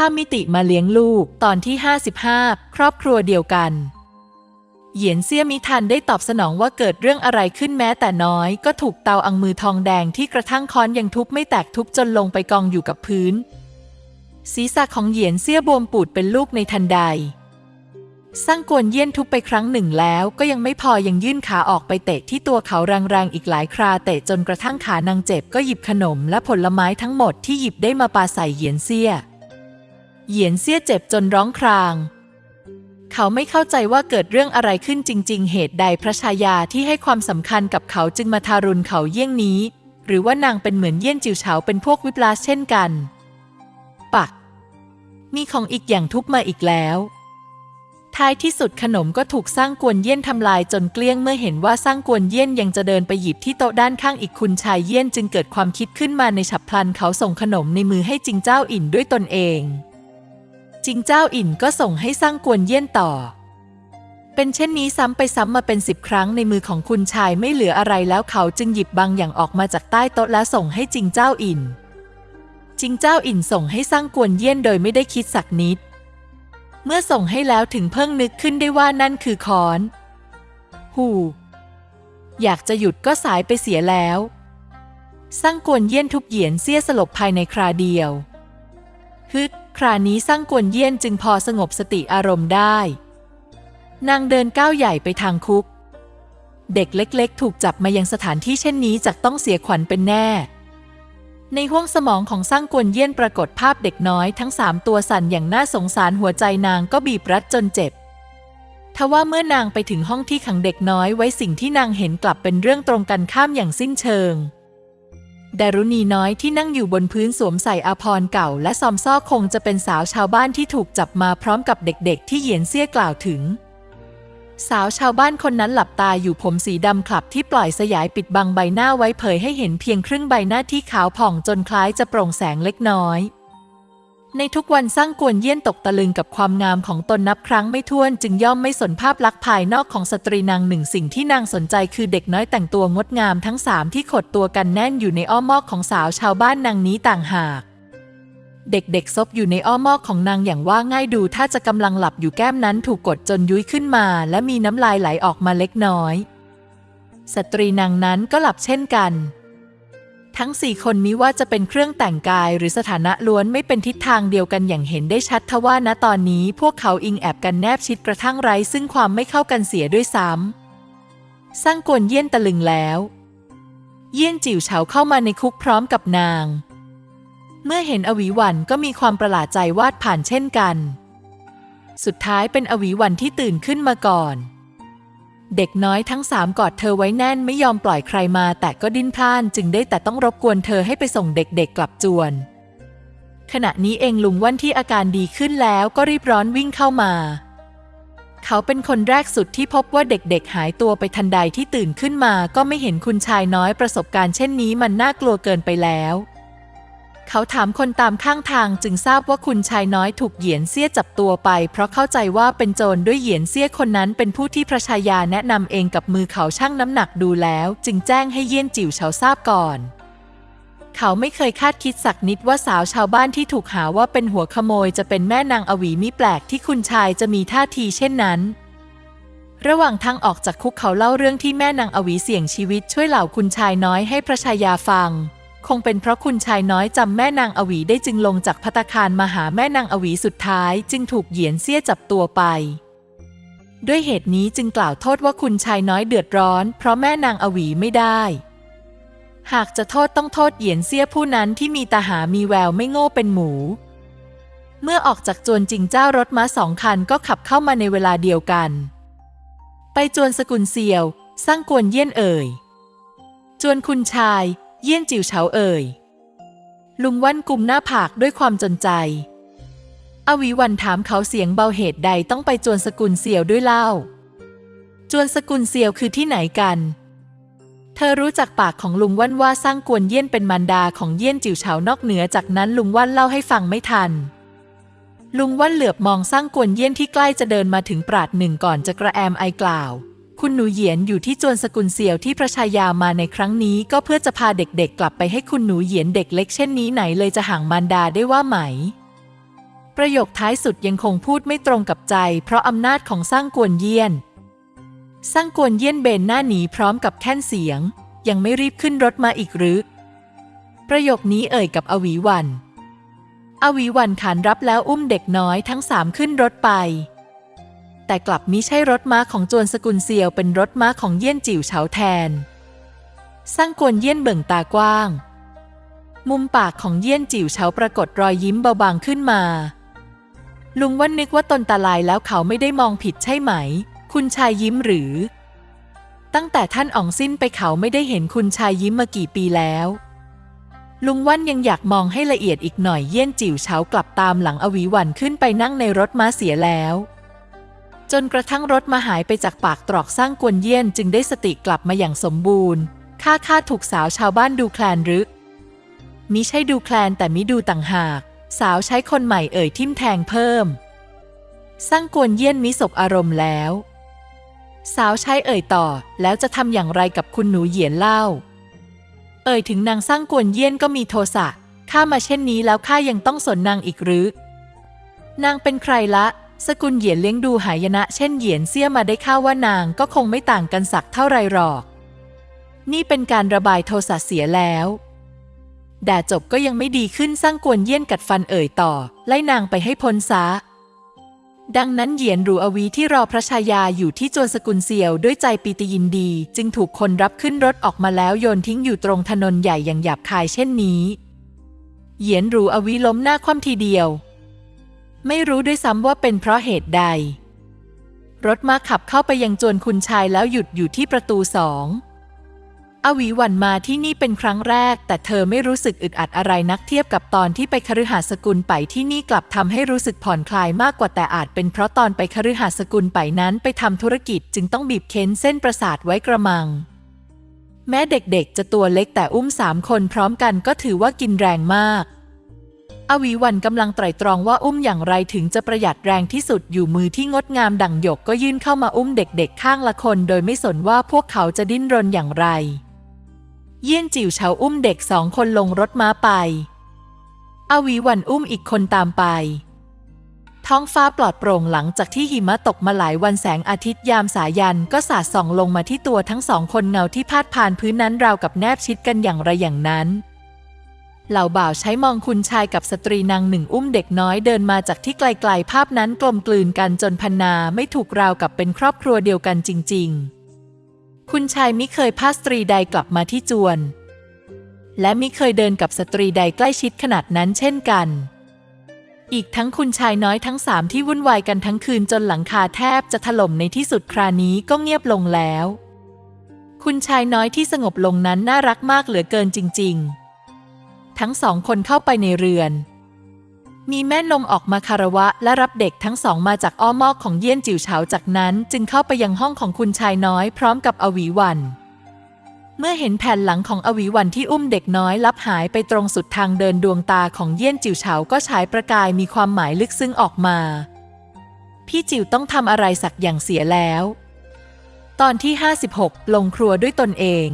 ข้ามมิติมาเลี้ยงลูกตอนที่ 55 ครอบครัวเดียวกัน เหยียนเซี่ยมิทันได้ตอบสนองว่าเกิดเรื่องอะไรขึ้นแม้แต่น้อย ก็ถูกเตาอังมือทองแดงที่กระทั่งค้อนยังทุบไม่แตกทุบจนลงไปกองอยู่กับพื้น ศีรษะของเหยียนเซี่ยบวมปูดเป็นลูกในทันใดสร้างกวนเยี่ยนทุบไปครั้งหนึ่งแล้วก็ยังไม่พอยังยื่นขาออกไปเตะที่ตัวเขาแรงๆอีกหลายคราเตะจนกระทั่งขานางเจ็บก็หยิบขนมและผลไม้ทั้งหมดที่หยิบได้มาปาใส่เหยียนเซี่ย เหยียนเซี่ยเจ็บจนร้องคราง เขาไม่เข้าใจว่าเกิดเรื่องอะไรขึ้นจริง ๆ เหตุใดพระชายาที่ให้ความสำคัญกับเขาจึงมาทารุณเขาเยี่ยงนี้ หรือว่านางเป็นเหมือนเยี่ยนจิ๋วเฉาเป็นพวกวิปลาสเช่นกัน ปัก มีของอีกอย่างทุบมาอีกแล้ว ท้ายที่สุดขนมก็ถูกสร้างกวนเยี่ยนทำลายจนเกลี้ยงเมื่อเห็นว่าสร้างกวนเยี่ยนยังจะเดินไปหยิบที่โต๊ะด้านข้างอีกคุณชายเยี่ยนจึงเกิดความคิดขึ้นมาในฉับพลันเขาส่งขนมในมือให้จิงเจ้าอินด้วยตนเอง จิงเจ้าอินก็ส่งให้สร้างกวนเยี่ยนต่อ เป็นเช่นนี้ซ้ำไปซ้ำมาเป็นสิบครั้งในมือของคุณชายไม่เหลืออะไรแล้วเขาจึงหยิบบางอย่างออกมาจากใต้โต๊ะและส่งให้จิงเจ้าอิน จิงเจ้าอินส่งให้สร้างกวนเยี่ยนโดยไม่ได้คิดสักนิด เมื่อส่งให้แล้วถึงเพิ่งนึกขึ้นได้ว่านั่นคือค้อน หูอยากจะหยุดก็สายไปเสียแล้ว สร้างกวนเยี่ยนทุบเหยียนเสี้ยสลบภายในคราเดียวฮึด ครานี้สร้างกวนเยี่ยนจึงพอสงบสติอารมณ์ได้ นางเดินก้าวใหญ่ไปทางคุก เด็กเล็กๆ ถูกจับมายังสถานที่เช่นนี้จะต้องเสียขวัญเป็นแน่ ในห้วงสมองของสร้างกวนเยี่ยนปรากฏภาพเด็กน้อยทั้งสามตัวสั่นอย่างน่าสงสารหัวใจนางก็บีบรัดจนเจ็บทว่าเมื่อนางไปถึงห้องที่ขังเด็กน้อยไว้สิ่งที่นางเห็นกลับเป็นเรื่องตรงกันข้ามอย่างสิ้นเชิง ดารุณีน้อยที่นั่งอยู่บนพื้นสวมใส่อาภรณ์เก่า และซอมซ้อคงจะเป็นสาวชาวบ้านที่ถูกจับมาพร้อมกับเด็กๆ ที่เหยียนเสี้ยกล่าวถึง สาวชาวบ้านคนนั้นหลับตาอยู่ผมสีดำคลับที่ปล่อยสยายปิดบังใบหน้าไว้เผยให้เห็นเพียงครึ่งใบหน้าที่ขาวผ่องจนคล้ายจะโปร่งแสงเล็กน้อย ในทุกวันสร้างกวนเยี่ยนตกตะลึงกับความงามของตนนับครั้งไม่ถ้วนจึงย่อมไม่สนภาพลักษณ์ภายนอกของสตรีนางหนึ่งสิ่งที่นางสนใจคือเด็กน้อยแต่งตัวงดงามทั้งสามที่ขดตัวกันแน่นอยู่ในอ้อมอกของสาวชาวบ้านนางนี้ต่างหากเด็กๆซบอยู่ในอ้อมอกของนางอย่างว่าง่ายดูถ้าจะกำลังหลับอยู่แก้มนั้นถูกกดจนยุ้ยขึ้นมา และมีน้ำลายไหลออกมาเล็กน้อย สตรีนางนั้นก็หลับเช่นกัน ทั้งสี่คนนี้ว่าจะเป็นเครื่องแต่งกายหรือสถานะล้วนไม่เป็นทิศทางเดียวกันอย่างเห็นได้ชัดทว่าณตอนนี้พวกเขาอิงแอบกันแนบชิดกระทั่งไร้ซึ่งความไม่เข้ากันเสียด้วยซ้ำ สร้างกวนเยี่ยนตะลึงแล้ว เยี่ยนจิ๋วเฉาเข้ามาในคุกพร้อมกับนาง เมื่อเห็นอวีวันก็มีความประหลาดใจวาดผ่านเช่นกัน สุดท้ายเป็นอวีวันที่ตื่นขึ้นมาก่อน เด็กน้อยทั้งสามกอดเธอไว้แน่นไม่ยอมปล่อยใครมา แต่ก็ดิ้นพล่านจึงได้แต่ต้องรบกวนเธอให้ไปส่งเด็กๆกลับจวน ขณะนี้เองลุงว่านที่อาการดีขึ้นแล้วก็รีบร้อนวิ่งเข้ามา เขาเป็นคนแรกสุดที่พบว่าเด็กๆหายตัวไปทันใดที่ตื่นขึ้นมา ก็ไม่เห็นคุณชายน้อยประสบการณ์เช่นนี้มันน่ากลัวเกินไปแล้ว เขาถามคนตามข้างทางจึงทราบว่าคุณชายน้อยถูกเหยียนเสี้ยจับตัวไป เพราะเข้าใจว่าเป็นโจรด้วยเหยียนเสี้ยคนนั้นเป็นผู้ที่พระชายาแนะนำเองกับมือเขาชั่งน้ำหนักดูแล้ว จึงแจ้งให้เยี่ยนจิ๋วเฉาทราบก่อน เขาไม่เคยคาดคิดสักนิดว่าสาวชาวบ้านที่ถูกหาว่าเป็นหัวขโมยจะเป็นแม่นางอวีมิแปลกที่คุณชายจะมีท่าทีเช่นนั้นระหว่างทางออกจากคุกเขาเล่าเรื่องที่แม่นางอวีเสี่ยงชีวิตช่วยเหล่าคุณชายน้อยให้พระชายาฟัง คงเป็นเพราะคุณชายน้อยจำแม่นางอวีได้จึงลงจากพัตคารมาหาแม่นางอวีสุดท้ายจึงถูกเหยียนเสี้ยจับตัวไป ด้วยเหตุนี้จึงกล่าวโทษว่าคุณชายน้อยเดือดร้อน เพราะแม่นางอวีไม่ได้ หากจะโทษต้องโทษเหยียนเสี้ยผู้นั้นที่มีตาหามีแววไม่โง่เป็นหมู เมื่อออกจากจวนจริงเจ้ารถม้าสองคันก็ขับเข้ามาในเวลาเดียวกัน ไปจวนสกุลเซียวสร้างกวนเยี่ยนเอ่ยจวนคุณชาย เยี่ยนจิ๋วเฉาเอ่ย ลุงว่านกุมหน้าผากด้วยความจนใจ อวิวันถามเขาเสียงเบาเหตุใดต้องไปจวนสกุลเสี่ยวด้วยเล่า จวนสกุลเสี่ยวคือที่ไหนกัน เธอรู้จักปากของลุงว่านว่าสร้างกวนเยี่ยนเป็นมารดาของเยี่ยนจิ๋วเฉานอกเหนือจากนั้นลุงว่านเล่าให้ฟังไม่ทันลุงว่านเหลือบมองสร้างกวนเยี่ยนที่ใกล้จะเดินมาถึงปราดหนึ่งก่อนจะกระแอมไอกล่าว คุณหนูเหยียนอยู่ที่จวนสกุลเสี่ยวที่พระชายามาในครั้งนี้ก็เพื่อจะพาเด็กๆ กลับไปให้คุณหนูเหยียนเด็กเล็กเช่นนี้ไหนเลยจะห่างมารดาได้ว่าไหม ประโยคท้ายสุดยังคงพูดไม่ตรงกับใจ เพราะอำนาจของสร้างกวนเยี่ยน สร้างกวนเยี่ยนเบนหน้าหนีพร้อมกับแค่นเสียง ยังไม่รีบขึ้นรถมาอีกหรือ ประโยคนี้เอ่ยกับอวีวัน อวีวันขานรับแล้วอุ้มเด็กน้อยทั้งสามขึ้นรถไป แต่กลับมิใช่รถม้าของจวนสกุลเซียวเป็นรถม้าของเยี่ยนจิ๋วเฉาแทน สร้างกวนเยี่ยนเบิ่งตากว้าง มุมปากของเยี่ยนจิ๋วเฉาปรากฏรอยยิ้มเบาบางขึ้นมา ลุงว่านึกว่าตนตาลายแล้วเขาไม่ได้มองผิดใช่ไหม คุณชายยิ้มหรือ ตั้งแต่ท่านอ่องสิ้นไปเขาไม่ได้เห็นคุณชายยิ้มมากี่ปีแล้วลุงว่านยังอยากมองให้ละเอียดอีกหน่อยเยี่ยนจิ๋วเฉากลับตามหลังอวีวันขึ้นไปนั่งในรถม้าเสียแล้ว จนกระทั่งรถมาหายไปจากปากตรอกสร้างกวนเยี่ยนจึงได้สติกลับมาอย่างสมบูรณ์ ข้าข้าถูกสาวชาวบ้านดูแคลนหรือมิใช่ดูแคลนแต่มิดูต่างหาก สาวใช้คนใหม่เอ่ยทิมแทงเพิ่ม สร้างกวนเยี่ยนมิสบอารมณ์แล้ว สาวใช้เอ่ยต่อแล้วจะทำอย่างไรกับคุณหนูเหยียนเล่า เอ่ยถึงนางสร้างกวนเยี่ยนก็มีโทสะข้ามาเช่นนี้แล้วข้ายังต้องสนนางอีกหรือ นางเป็นใครละ สกุลเหยียนเลี้ยงดูหายนะ เช่นเหยียนเสี้ยมาได้ข้าวว่านางก็คงไม่ต่างกันสักเท่าไรหรอก นี่เป็นการระบายโทสะเสียแล้วด่าจบก็ยังไม่ดีขึ้นสร้างกวนเยี่ยนกัดฟันเอ่ยต่อ ไล่นางไปให้พ้นซะ ดังนั้นเหยียนรูอวีที่รอพระชายาอยู่ที่จวนสกุลเซียวด้วยใจปีติยินดี จึงถูกคนรับขึ้นรถออกมาแล้วโยนทิ้งอยู่ตรงถนนใหญ่อย่างหยาบคายเช่นนี้ เหยียนรูอวีล้มหน้าคว่ำทีเดียว ไม่รู้ด้วยซ้ำว่าเป็นเพราะเหตุใด รถมาขับเข้าไปยังจวนคุณชายแล้วหยุดอยู่ที่ประตูสองอวีวันมาที่นี่เป็นครั้งแรก แต่เธอไม่รู้สึกอึดอัดอะไรนักเทียบกับตอนที่ไปคฤหาสกุลไปที่นี่กลับทำให้รู้สึกผ่อนคลายมากกว่าแต่อาจเป็นเพราะตอนไปคฤหาสกุลไปนั้นไปทำธุรกิจจึงต้องบีบเค้นเส้นประสาทไว้กระมัง แม้เด็กๆ จะตัวเล็กแต่อุ้มสามคนพร้อมกันก็ถือว่ากินแรงมาก อวีวันกำลังไตร่ตรองว่าอุ้มอย่างไรถึงจะประหยัดแรงที่สุดอยู่มือที่งดงามดั่งหยกก็ยื่นเข้ามาอุ้มเด็กๆ ข้างละคน โดยไม่สนว่าพวกเขาจะดิ้นรนอย่างไร เยี่ยนจิ๋วเฉาอุ้มเด็กสองคนลงรถม้าไป อวีวันอุ้มอีกคนตามไป ท้องฟ้าปลอดโปร่งหลังจากที่หิมะตกมาหลายวันแสงอาทิตย์ยามสายันก็สาดส่องลงมาที่ตัวทั้งสองคนเงาที่พาดผ่านพื้นนั้นราวกับแนบชิดกันอย่างไรอย่างนั้น เหล่าบ่าวใช้มองคุณชายกับสตรีนางหนึ่งอุ้มเด็กน้อยเดินมาจากที่ไกลๆภาพนั้นกลมกลืนกันจนพันนาไม่ถูกราวกับเป็นครอบครัวเดียวกันจริง ๆ คุณชายมิเคยพาสตรีใดกลับมาที่จวน และมิเคยเดินกับสตรีใดใกล้ชิดขนาดนั้นเช่นกัน อีกทั้งคุณชายน้อยทั้งสามที่วุ่นวายกันทั้งคืนจนหลังคาแทบจะถล่มในที่สุดครานี้ก็เงียบลงแล้ว คุณชายน้อยที่สงบลงนั้นน่ารักมากเหลือเกินจริง ๆ ทั้งสองคนเข้าไปในเรือน มีแม่นมออกมาคารวะและรับเด็กทั้งสองมาจากอ้อมอกของเยี่ยนจิ๋วเฉาจากนั้น จึงเข้าไปยังห้องของคุณชายน้อยพร้อมกับอวีวัน เมื่อเห็นแผ่นหลังของอวีวันที่อุ้มเด็กน้อยลับหายไปตรงสุดทางเดินดวงตาของเยี่ยนจิ๋วเฉาก็ฉายประกายมีความหมายลึกซึ้งออกมา พี่จิ๋วต้องทำอะไรสักอย่างเสียแล้ว ตอนที่ 56 ลงครัวด้วยตนเอง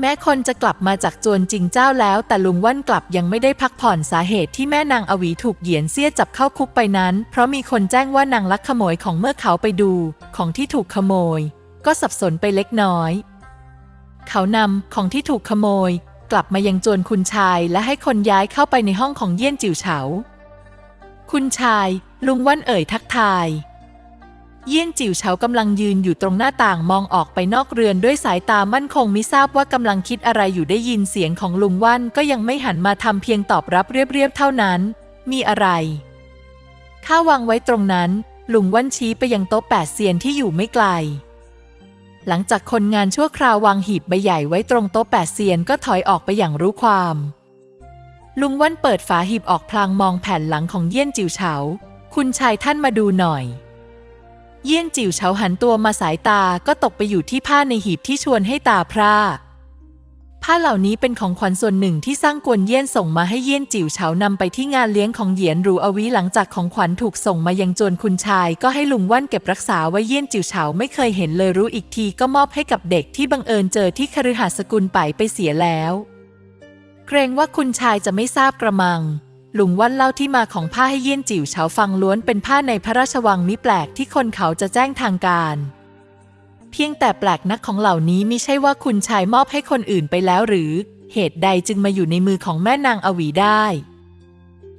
แม้คนจะกลับมาจากจวนจริงเจ้าแล้ว แต่ลุงว่านกลับยังไม่ได้พักผ่อนสาเหตุที่แม่นางอวีถูกเหยียนเสี้ยจับเข้าคุกไปนั้น เพราะมีคนแจ้งว่านางลักขโมยของเมื่อเขาไปดูของที่ถูกขโมย ก็สับสนไปเล็กน้อย เขานำของที่ถูกขโมย กลับมายังจวนคุณชายและให้คนย้ายเข้าไปในห้องของเยี่ยนจิ๋วเฉา คุณชาย ลุงว่านเอ่ยทักทาย เยี่ยนจิ๋วเฉากำลังยืนอยู่ตรงหน้าต่างมองออกไปนอกเรือนด้วยสายตามั่นคงมิทราบว่ากำลังคิดอะไรอยู่ได้ยินเสียงของลุงว่านก็ยังไม่หันมาทำเพียงตอบรับเรียบๆเท่านั้น มีอะไร ข้าวางไว้ตรงนั้น ลุงว่านชี้ไปยังโต๊ะแปดเซียนที่อยู่ไม่ไกล หลังจากคนงานชั่วคราววางหีบใบใหญ่ไว้ตรงโต๊ะแปดเซียนก็ถอยออกไปอย่างรู้ความ ลุงว่านเปิดฝาหีบออกพลางมองแผ่นหลังของเยี่ยนจิ๋วเฉา คุณชายท่านมาดูหน่อย เยี่ยนจิ๋วเฉาหันตัวมาสายตาก็ตกไปอยู่ที่ผ้าในหีบที่ชวนให้ตาพร่าผ้าเหล่านี้เป็นของขวัญส่วนหนึ่งที่สร้างกวนเยี่ยนส่งมาให้เยี่ยนจิ๋วเฉานำไปที่งานเลี้ยงของเหยียนรูอวีหลังจากของขวัญถูกส่งมายังจวนคุณชาย ก็ให้ลุงว่านเก็บรักษาไว้เยี่ยนจิ๋วเฉาไม่เคยเห็นเลยรู้อีกทีก็มอบให้กับเด็กที่บังเอิญเจอที่คฤหาสกุลไปไปเสียแล้ว เกรงว่าคุณชายจะไม่ทราบกระมัง ลุงว่านเล่าที่มาของผ้าให้เยี่ยนจิ๋วเฉาฟังล้วนเป็นผ้าในพระราชวังมิแปลกที่คนเขาจะแจ้งทางการ เพียงแต่แปลกนักของเหล่านี้มิใช่ว่าคุณชายมอบให้คนอื่นไปแล้วหรือ เหตุใดจึงมาอยู่ในมือของแม่นางอวีได้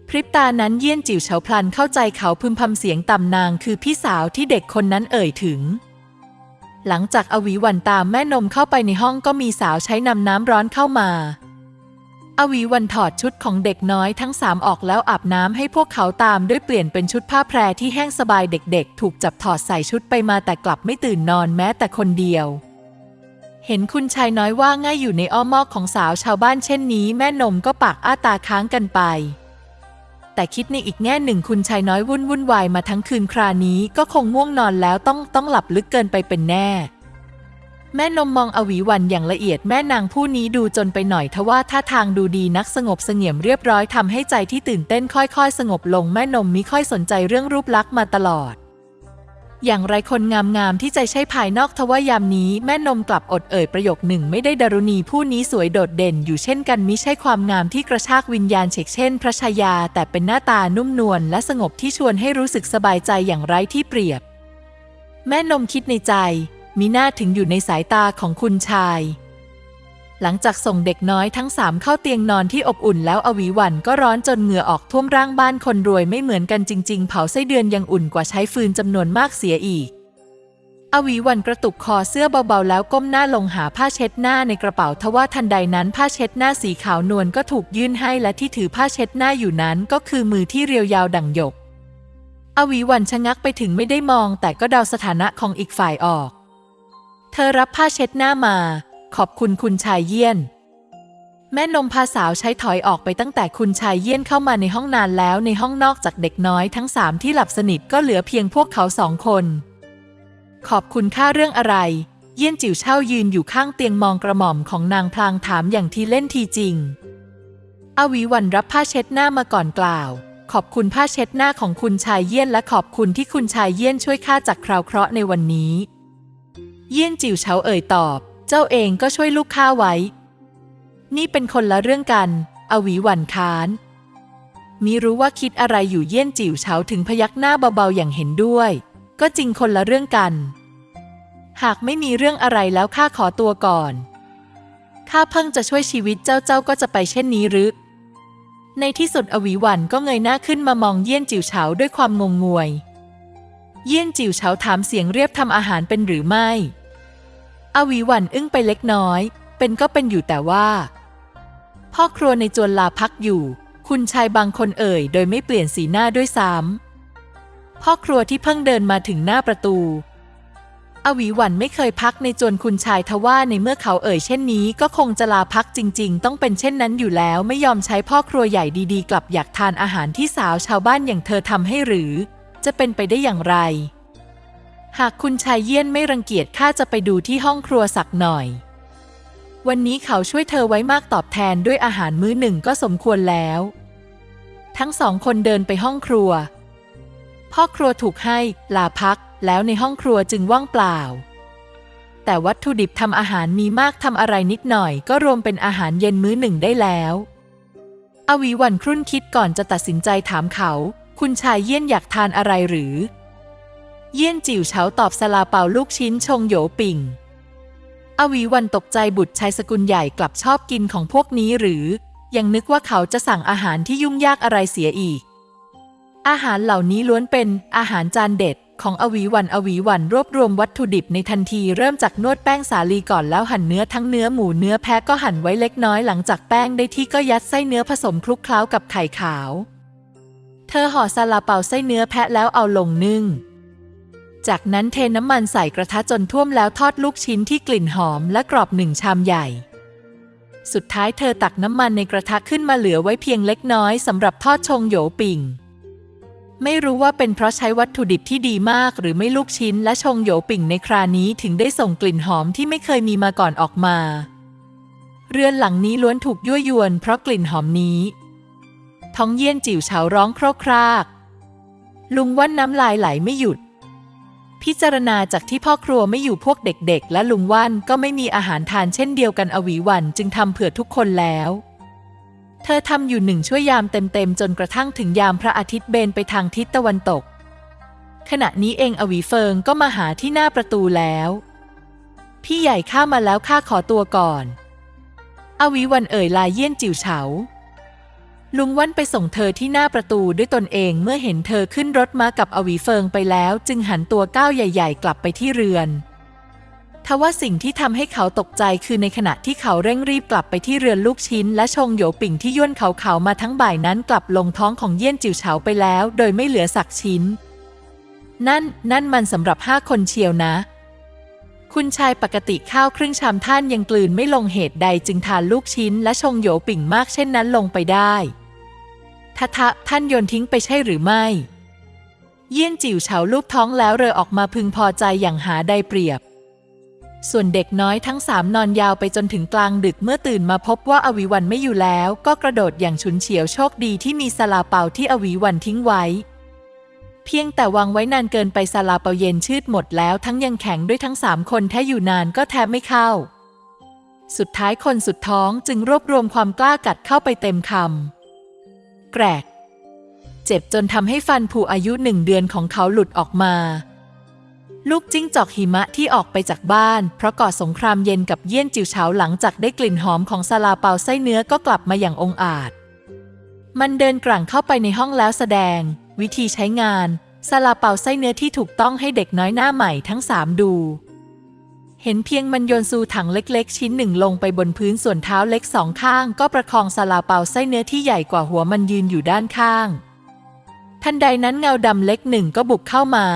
พริบตานั้นเยี่ยนจิ๋วเฉาพลันเข้าใจเขาพึมพำเสียงต่ำนางคือพี่สาวที่เด็กคนนั้นเอ่ยถึง หลังจากอวีวันตามแม่นมเข้าไปในห้องก็มีสาวใช้นำน้ำร้อนเข้ามา อวีวันถอดชุดของเด็กน้อยทั้งสามออกแล้วอาบน้ำให้พวกเขาตามด้วยเปลี่ยนเป็นชุดผ้าแพรที่แห้งสบายเด็กๆ ถูกจับถอดใส่ชุดไปมาแต่กลับไม่ตื่นนอนแม้แต่คนเดียว เห็นคุณชายน้อยว่าง่ายอยู่ในอ้อมมอกของสาวชาวบ้านเช่นนี้ แม่นมก็ปากอ้าตาค้างกันไป แต่คิดในอีกแง่หนึ่งคุณชายน้อยวุ่นวุ่นวายมาทั้งคืนครานี้ก็คงง่วงนอนแล้วต้องต้องหลับลึกเกินไปเป็นแน่ แม่นมมองอวีวันอย่างละเอียดแม่นางผู้นี้ดูจนไปหน่อยทว่าท่าทางดูดีนักสงบเสงี่ยมเรียบร้อยทำให้ใจที่ตื่นเต้นค่อยๆ สงบลงแม่นมมิค่อยสนใจเรื่องรูปลักษณ์มาตลอด อย่างไรคนงามๆที่ใจใช่ภายนอกทว่ายามนี้ แม่นมกลับอดเอ่ยประโยคหนึ่งไม่ได้ดารุณีผู้นี้สวยโดดเด่นอยู่เช่นกันมิใช่ความงามที่กระชากวิญญาณเฉกเช่น พระชายา แต่เป็นหน้าตานุ่มนวลและสงบที่ชวนให้รู้สึกสบายใจอย่างไร้ที่เปรียบ แม่นมคิดในใจ มีหน้าถึงอยู่ในสายตาของคุณชาย หลังจากส่งเด็กน้อยทั้งสามเข้าเตียงนอนที่อบอุ่นแล้วอวีวันก็ร้อนจนเหงื่อออกท่วมร่างบ้านคนรวยไม่เหมือนกันจริง ๆ เผาไส้เดือนยังอุ่นกว่าใช้ฟืนจำนวนมากเสียอีกอวีวันกระตุกคอเสื้อเบาๆ แล้วก้มหน้าลงหาผ้าเช็ดหน้าในกระเป๋าทว่าทันใดนั้นผ้าเช็ดหน้าสีขาวนวลก็ถูกยื่นให้และที่ถือผ้าเช็ดหน้าอยู่นั้นก็คือมือที่เรียวยาวดั่งหยก อวีวันชะงักไปถึงไม่ได้มองแต่ก็เดาสถานะของอีกฝ่ายออก เธอรับผ้าเช็ดหน้ามา ขอบคุณคุณชายเยี่ยน แม่นมพาสาวใช้ถอยออกไปตั้งแต่คุณชายเยี่ยนเข้ามาในห้องนานแล้วในห้องนอกจากเด็กน้อยทั้งสามที่หลับสนิทก็เหลือเพียงพวกเขาสองคน ขอบคุณค่าเรื่องอะไร เยี่ยนจิ๋วเช่ายืนอยู่ข้างเตียงมองกระหม่อมของนางพลางถามอย่างทีเล่นทีจริง อวีวันรับผ้าเช็ดหน้ามาก่อนกล่าวขอบคุณผ้าเช็ดหน้าของคุณชายเยี่ยนและขอบคุณที่คุณชายเยี่ยนช่วยข้าจากคราวเคราะห์ในวันนี้ เยี่ยนจิ๋วเฉาเอ่ยตอบ เจ้าเองก็ช่วยลูกข้าไว้ นี่เป็นคนละเรื่องกัน อวีหวันค้านมีรู้ว่าคิดอะไรอยู่เยี่ยนจิ๋วเฉาถึงพยักหน้าเบาๆอย่างเห็นด้วย ก็จริงคนละเรื่องกัน หากไม่มีเรื่องอะไรแล้วข้าขอตัวก่อน ข้าเพิ่งจะช่วยชีวิตเจ้าเจ้าก็จะไปเช่นนี้หรือ ในที่สุดอวีหวันก็เงยหน้าขึ้นมามองเยี่ยนจิ๋วเฉาด้วยความงงงวย เยี่ยนจิ๋วเฉาถามเสียงเรียบทำอาหารเป็นหรือไม่ อวีหวันอึ้งไปเล็กน้อย เป็นก็เป็นอยู่แต่ว่า พ่อครัวในจวนลาพักอยู่ คุณชายบางคนเอ่ย โดยไม่เปลี่ยนสีหน้าด้วยซ้ำพ่อครัวที่เพิ่งเดินมาถึงหน้าประตูอวีหวันไม่เคยพักในจวนคุณชายทว่าในเมื่อเขาเอ่ยเช่นนี้ก็คงจะลาพักจริง ๆ ต้องเป็นเช่นนั้นอยู่แล้วไม่ยอมใช้พ่อครัวใหญ่ดีๆ กลับอยากทานอาหารที่สาวชาวบ้านอย่างเธอทำให้หรือ จะเป็นไปได้อย่างไร หากคุณชายเยี่ยนไม่รังเกียจข้าจะไปดูที่ห้องครัวสักหน่อย วันนี้เขาช่วยเธอไว้มากตอบแทนด้วยอาหารมื้อหนึ่งก็สมควรแล้ว ทั้งสองคนเดินไปห้องครัว พ่อครัวถูกให้ลาพัก แล้วในห้องครัวจึงว่างเปล่า แต่วัตถุดิบทำอาหารมีมากทำอะไรนิดหน่อย ก็รวมเป็นอาหารเย็นมื้อหนึ่งได้แล้วอวีวันครุ่นคิดก่อนจะตัดสินใจถามเขา คุณชายเยี่ยนอยากทานอะไรหรือ เยี่ยนจิ๋วเฉาตอบสลาเปาลูกชิ้นชงโหยปิ่ง อวีวันตกใจบุตรชายสกุลใหญ่กลับชอบกินของพวกนี้หรือ ยังนึกว่าเขาจะสั่งอาหารที่ยุ่งยากอะไรเสียอีก อาหารเหล่านี้ล้วนเป็นอาหารจานเด็ดของอวีวันอวีวันรวบรวมวัตถุดิบในทันทีเริ่มจากนวดแป้งสาลีก่อนแล้วหั่นเนื้อทั้งเนื้อหมูเนื้อแพะก็หั่นไว้เล็กน้อยหลังจากแป้งได้ที่ก็ยัดไส้เนื้อผสมคลุกเคล้ากับไข่ขาว เธอห่อซาลาเปาไส้เนื้อแพะแล้วเอาลงนึ่ง จากนั้นเทน้ำมันใส่กระทะจนท่วมแล้วทอดลูกชิ้นที่กลิ่นหอมและกรอบหนึ่งชามใหญ่ สุดท้ายเธอตักน้ำมันในกระทะขึ้นมาเหลือไว้เพียงเล็กน้อยสำหรับทอดชงโหยปิ่ง ไม่รู้ว่าเป็นเพราะใช้วัตถุดิบที่ดีมากหรือไม่ลูกชิ้นและชงโหยปิ่งในครานี้ถึงได้ส่งกลิ่นหอมที่ไม่เคยมีมาก่อนออกมา เรือนหลังนี้ล้วนถูกยั่วยวนเพราะกลิ่นหอมนี้ ท้องเยี่ยนจิ๋วเฉาร้องครกคราก ลุงว่านน้ำลายไหลไม่หยุด พิจารณาจากที่พ่อครัวไม่อยู่พวกเด็กๆ และลุงว่านก็ไม่มีอาหารทานเช่นเดียวกันอวีวันจึงทำเผื่อทุกคนแล้ว เธอทำอยู่หนึ่งช่วยยามเต็มๆ จนกระทั่งถึงยามพระอาทิตย์เบนไปทางทิศตะวันตก ขณะนี้เองอวีเฟิงก็มาหาที่หน้าประตูแล้ว พี่ใหญ่ข้ามาแล้วข้าขอตัวก่อน อวีวันเอ่ยลายเยี่ยนจิ๋วเฉา ลุงว่นไปส่งเธอที่หน้าประตูด้วยตนเองเมื่อเห็นเธอขึ้นรถมากับอวีเฟิงไปแล้ว จึงหันตัวก้าวใหญ่ ๆ กลับไปที่เรือนทว่าสิ่งที่ทำให้เขาตกใจคือในขณะที่เขาเร่งรีบกลับไปที่เรือนลูกชิ้น และชงโยปิ่งที่ย่นเขาเขามาทั้งบ่ายนั้นกลับลงท้องของเยี่ยนจิ๋วเฉาไปแล้ว โดยไม่เหลือสักชิ้น นั่น นั่นมันสำหรับห้าคนเชียวนะ คุณชายปกติข้าวครึ่งชามท่านยังกลืนไม่ลงเหตุใดจึงทานลูกชิ้น และชงโยปิ่งมากเช่นนั้นลงไปได้ ทะทะท่านโยนทิ้งไปใช่หรือไม่ เยี่ยนจิ๋วเฉาลูกท้องแล้วเรอออกมาพึงพอใจอย่างหาได้เปรียบ ส่วนเด็กน้อยทั้งสามนอนยาวไปจนถึงกลางดึกเมื่อตื่นมาพบว่าอวิวันไม่อยู่แล้ว ก็กระโดดอย่างฉุนเฉียวโชคดีที่มีสลาเปาที่อวิวันทิ้งไว้ เพียงแต่วางไว้นานเกินไปสลาเปาเย็นชืดหมดแล้วทั้งยังแข็งด้วยทั้งสามคนแท้อยู่นานก็แทบไม่เข้า สุดท้ายคนสุดท้องจึงรวบรวมความกล้ากัดเข้าไปเต็มคำ แกรก เจ็บจนทำให้ฟันผุอายุหนึ่งเดือนของเขาหลุดออกมา ลูกจิ้งจอกหิมะที่ออกไปจากบ้าน เพราะก่อสงครามเย็นกับเยี่ยนจิ๋วเฉาหลังจากได้กลิ่นหอมของซาลาเปาไส้เนื้อก็กลับมาอย่างองอาจ มันเดินกลั่งเข้าไปในห้องแล้วแสดง วิธีใช้งานซาลาเปาไส้เนื้อที่ถูกต้องให้เด็กน้อยหน้าใหม่ทั้งสามดู เห็นเพียงมันโยนซูถังเล็กๆ ชิ้นหนึ่งลงไปบนพื้นส่วนเท้าเล็กสองข้าง ก็ประคองซาลาเปาไส้เนื้อที่ใหญ่กว่าหัวมันยืนอยู่ด้านข้าง ทันใดนั้นเงาดำเล็กหนึ่งก็บุกเข้ามา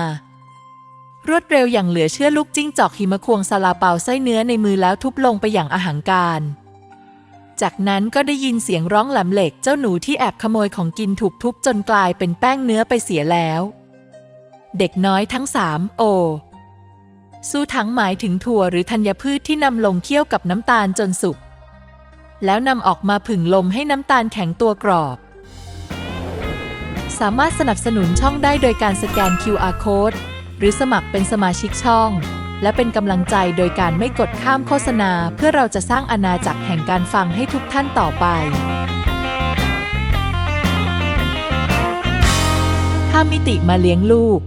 รวดเร็วอย่างเหลือเชื่อลูกจิ้งจอกหิมะควงซาลาเปาไส้เนื้อในมือแล้วทุบลงไปอย่างอหังการ จากนั้นก็ได้ยินเสียงร้องแหลมเหล็กเจ้าหนูที่แอบขโมยของกินถูกทุบจนกลายเป็นแป้งเนื้อไปเสียแล้ว เด็กน้อยทั้งสามโอ สู้ถังหมายถึงถั่วหรือธัญพืชที่นำลงเคี่ยวกับน้ำตาลจนสุก แล้วนำออกมาผึ่งลมให้น้ำตาลแข็งตัวกรอบ สามารถสนับสนุนช่องได้โดยการสแกน QR Code หรือสมัครเป็นสมาชิกช่อง และเป็นกำลังใจโดยการไม่กดข้ามโฆษณา เพื่อเราจะสร้างอาณาจักรแห่งการฟังให้ทุกท่านต่อไปถ้ามิติมาเลี้ยงลูก